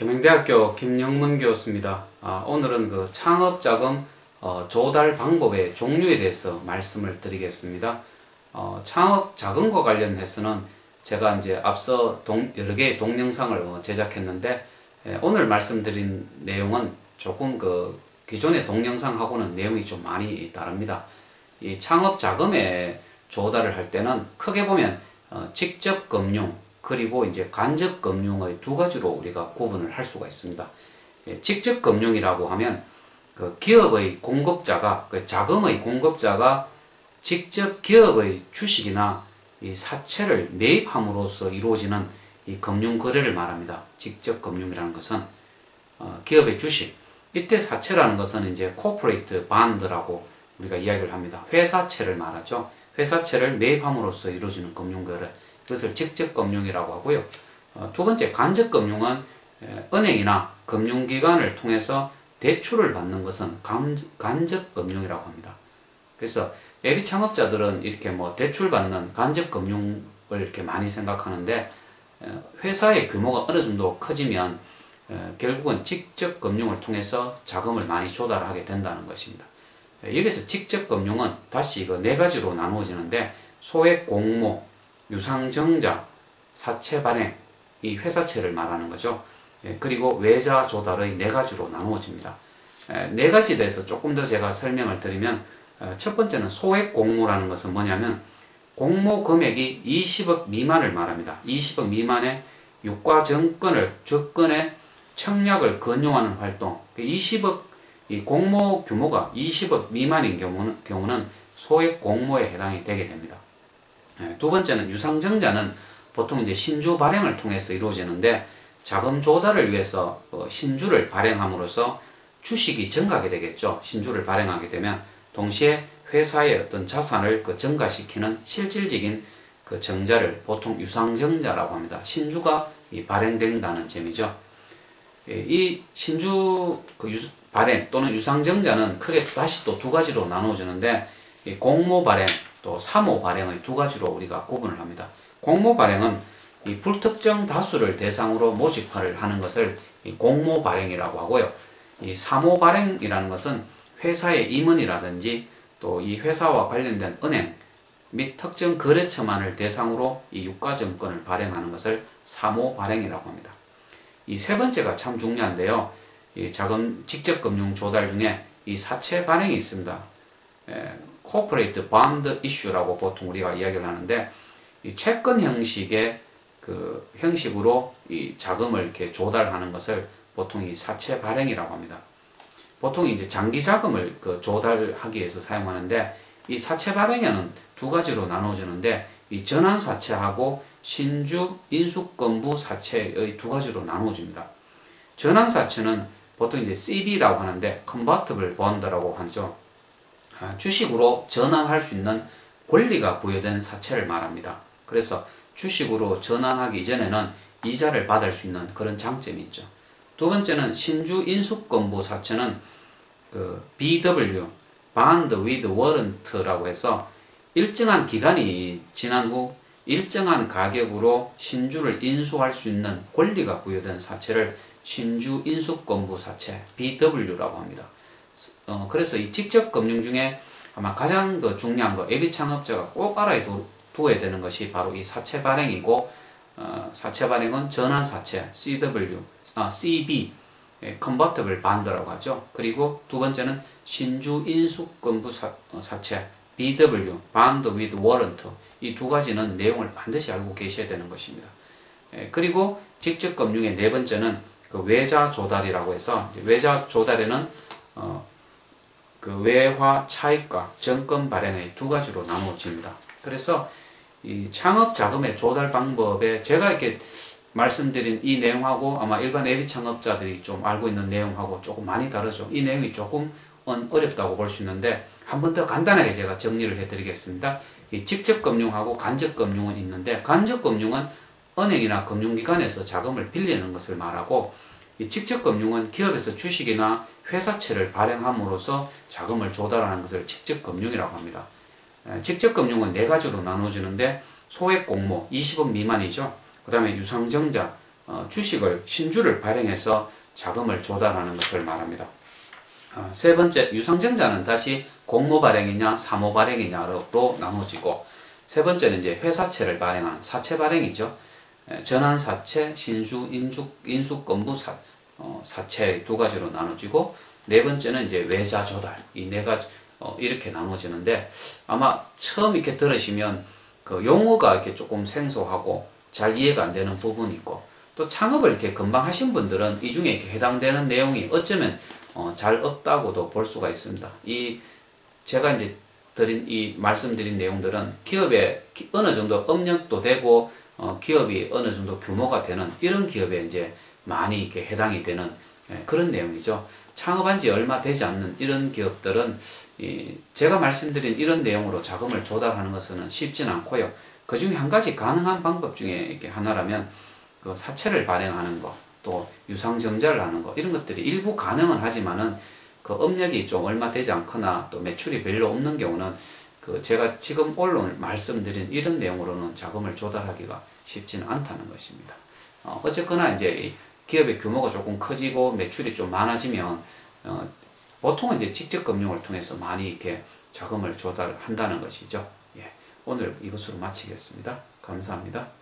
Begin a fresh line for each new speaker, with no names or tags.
계명대학교 김영문 교수입니다. 아, 오늘은 그 창업자금 어, 조달 방법의 종류에 대해서 말씀을 드리겠습니다. 어, 창업 자금과 관련해서는 제가 이제 앞서 동, 여러 개의 동영상을 어, 제작했는데 에, 오늘 말씀드린 내용은 조금 그 기존의 동영상하고는 내용이 좀 많이 다릅니다. 이 창업 자금의 조달을 할 때는 크게 보면 어, 직접 금융 그리고 이제 간접 금융의 두 가지로 우리가 구분을 할 수가 있습니다. 예, 직접 금융이라고 하면 그 기업의 공급자가 그 자금의 공급자가 직접 기업의 주식이나 이 사채를 매입함으로써 이루어지는 이 금융 거래를 말합니다. 직접 금융이라는 것은 어, 기업의 주식 이때 사채라는 것은 이제 코퍼레이트 반드라고 우리가 이야기를 합니다. 회사채를 말하죠. 회사채를 매입함으로써 이루어지는 금융 거래 그것을 직접금융이라고 하고요. 어, 두 번째 간접금융은 은행이나 금융기관을 통해서 대출을 받는 것은 간접금융이라고 합니다. 그래서 예비 창업자들은 이렇게 뭐 대출 받는 간접금융을 이렇게 많이 생각하는데 회사의 규모가 어느 정도 커지면 결국은 직접 금융을 통해서 자금을 많이 조달하게 된다는 것입니다. 여기서 직접 금융은 다시 이거 네 가지로 나누어지는데 소액 공모, 유상증자, 사채 발행, 이 회사채를 말하는 거죠. 예, 그리고 외자 조달의 네 가지로 나누어집니다. 네 가지에 대해서 조금 더 제가 설명을 드리면 어, 첫 번째는 소액 공모라는 것은 뭐냐면 공모 금액이 20억 미만을 말합니다. 20억 미만의 유가 정권을 적건의 청약을 건용하는 활동 20억 그이 공모 규모가 20억 미만인 경우는 소액 공모에 해당이 되게 됩니다. 예, 두 번째는 유상증자는 보통 이제 신주 발행을 통해서 이루어지는데 자금 조달을 위해서 어, 신주를 발행함으로써 주식이 증가하게 되겠죠. 신주를 발행하게 되면 동시에 회사의 어떤 자산을 그 증가시키는 실질적인 그 정자를 보통 유상증자라고 합니다. 신주가 발행된다는 점이죠. 예, 이 신주 그 발행 또는 유상증자는 크게 다시 또 두 가지로 나누어지는데 공모 발행 또 사모 발행의 두 가지로 우리가 구분을 합니다. 공모 발행은 이 불특정 다수를 대상으로 모집화를 하는 것을 공모 발행이라고 하고요. 이 사모 발행이라는 것은 회사의 임원이라든지 또 이 회사와 관련된 은행 및 특정 거래처만을 대상으로 이 유가증권을 발행하는 것을 사모 발행이라고 합니다. 이 세 번째가 참 중요한데요. 이 자금 직접 금융 조달 중에 이 사채 발행이 있습니다. 코퍼레이트 반드 이슈라고 보통 우리가 이야기를 하는데 이 채권 형식의 그 형식으로 이 자금을 이렇게 조달하는 것을 보통 이 사채 발행이라고 합니다. 보통 이제 장기 자금을 그 조달하기 위해서 사용하는데 이 사채 발행에는 두 가지로 나눠지는데 이 전환 사채하고 신주 인수건부 사채의 두 가지로 나눠집니다. 전환 사채는 보통 이제 CB라고 하는데 Convertible Bond라고 하죠. 아, 주식으로 전환할 수 있는 권리가 부여된 사채를 말합니다. 그래서 주식으로 전환하기 이전에는 이자를 받을 수 있는 그런 장점이 있죠. 두 번째는 신주 인수권부 사채는 그 BW, Bond with Warrant라고 해서 일정한 기간이 지난 후 일정한 가격으로 신주를 인수할 수 있는 권리가 부여된 사채를 신주 인수권부 사채 BW라고 합니다. 어, 그래서 이 직접 금융 중에 아마 가장 그 중요한 거 예비 창업자가 꼭 알아두어야 되는 것이 바로 이 사채 발행이고 어, 사채 발행은 전환 사채 CW, 아, CB, 예, 컨버터블 반드라고 하죠. 그리고 두 번째는 신주 인수건부 사, 어, 사채 BW, 반드 with warrant 이두 가지는 내용을 반드시 알고 계셔야 되는 것입니다. 예, 그리고 직접 금융의 네 번째는 그 외자 조달이라고 해서 외자 조달에는 어, 그 외화 차익과 정권 발행의 두 가지로 나누어집니다. 그래서 이 창업 자금의 조달 방법에 제가 이렇게 말씀드린 이 내용하고 아마 일반 예비 창업자들이 좀 알고 있는 내용하고 조금 많이 다르죠. 이 내용이 조금 어렵다고 볼 수 있는데 한 번 더 간단하게 제가 정리를 해드리겠습니다. 이 직접 금융하고 간접 금융은 있는데 간접 금융은 은행이나 금융기관에서 자금을 빌리는 것을 말하고 이 직접 금융은 기업에서 주식이나 회사채를 발행함으로써 자금을 조달하는 것을 직접 금융이라고 합니다. 직접 금융은 네 가지로 나눠지는데 소액 공모 20억 미만이죠. 그 다음에 유상증자 어, 주식을 신주를 발행해서 자금을 조달하는 것을 말합니다. 어, 세 번째 유상증자는 다시 공모 발행이냐 사모 발행이냐로 나눠지고 세 번째는 이제 회사채를 발행하는 사채 발행이죠. 전환 사채, 신수, 인수, 인수건부 사, 어, 사채 두 가지로 나눠지고 네 번째는 이제 외자 조달 이 네 가지 어, 이렇게 나눠지는데 아마 처음 이렇게 들으시면 그 용어가 이렇게 조금 생소하고 잘 이해가 안 되는 부분이 있고 또 창업을 이렇게 금방 하신 분들은 이 중에 이렇게 해당되는 내용이 어쩌면 어, 잘 없다고도 볼 수가 있습니다. 이 제가 이제 드린 이 말씀드린 내용들은 기업에 어느 정도 업력도 되고 어, 기업이 어느 정도 규모가 되는 이런 기업에 이제 많이 이렇게 해당이 되는 예, 그런 내용이죠. 창업한 지 얼마 되지 않는 이런 기업들은 이 제가 말씀드린 이런 내용으로 자금을 조달하는 것은 쉽지는 않고요. 그 중에 한 가지 가능한 방법 중에 이렇게 하나라면 그 사채를 발행하는 것, 또 유상증자를 하는 것 이런 것들이 일부 가능은 하지만은 그 업력이 좀 얼마 되지 않거나 또 매출이 별로 없는 경우는 그 제가 지금 언론 말씀드린 이런 내용으로는 자금을 조달하기가 쉽지는 않다는 것입니다. 어, 어쨌거나 이제 기업의 규모가 조금 커지고 매출이 좀 많아지면 어, 보통은 이제 직접 금융을 통해서 많이 이렇게 자금을 조달한다는 것이죠. 예, 오늘 이것으로 마치겠습니다. 감사합니다.